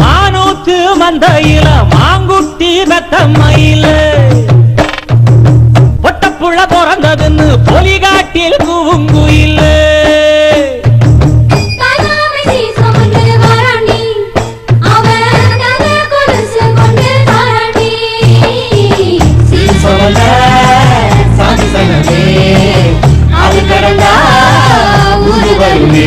மானூத்து மந்தையில மாங்குட்டி மெத்த மயில பொட்டப்புள்ள பிறந்ததுன்னு பொலிகாட்டில் கூவுங்குயில தாயாமசி அது கடந்தா ஊரு வருமே.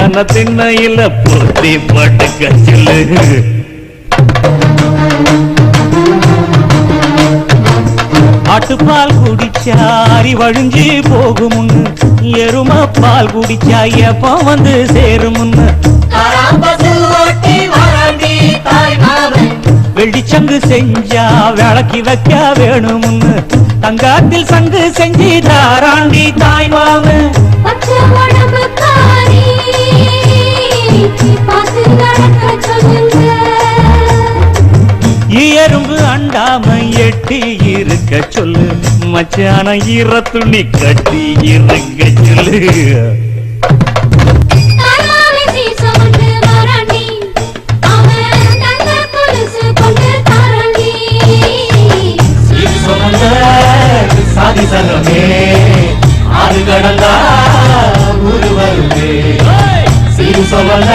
கல்யாண திண்ணையில பொருத்தி படுக்க சொல்லு. ஆட்டுப்பால் குடிச்சா அரி வழிஞ்சி போகுமுன்னு எரும பால் குடிச்சா எப்ப வந்து சேருமுன்னு. வெள்ளிச்சங்கு செஞ்சா விளக்கி வைக்க வேணும்னு தங்காத்தில் சங்கு செஞ்சு தாராண்டி தாய் மாமன் அண்டாம எட்டி இருக்க சொல்லு. மச்சான ஈர துணி கட்டி இருக்க சொல்லு. சாதி சனமே அது கடந்தா ஊரு வருமே. சிறு சொல்ல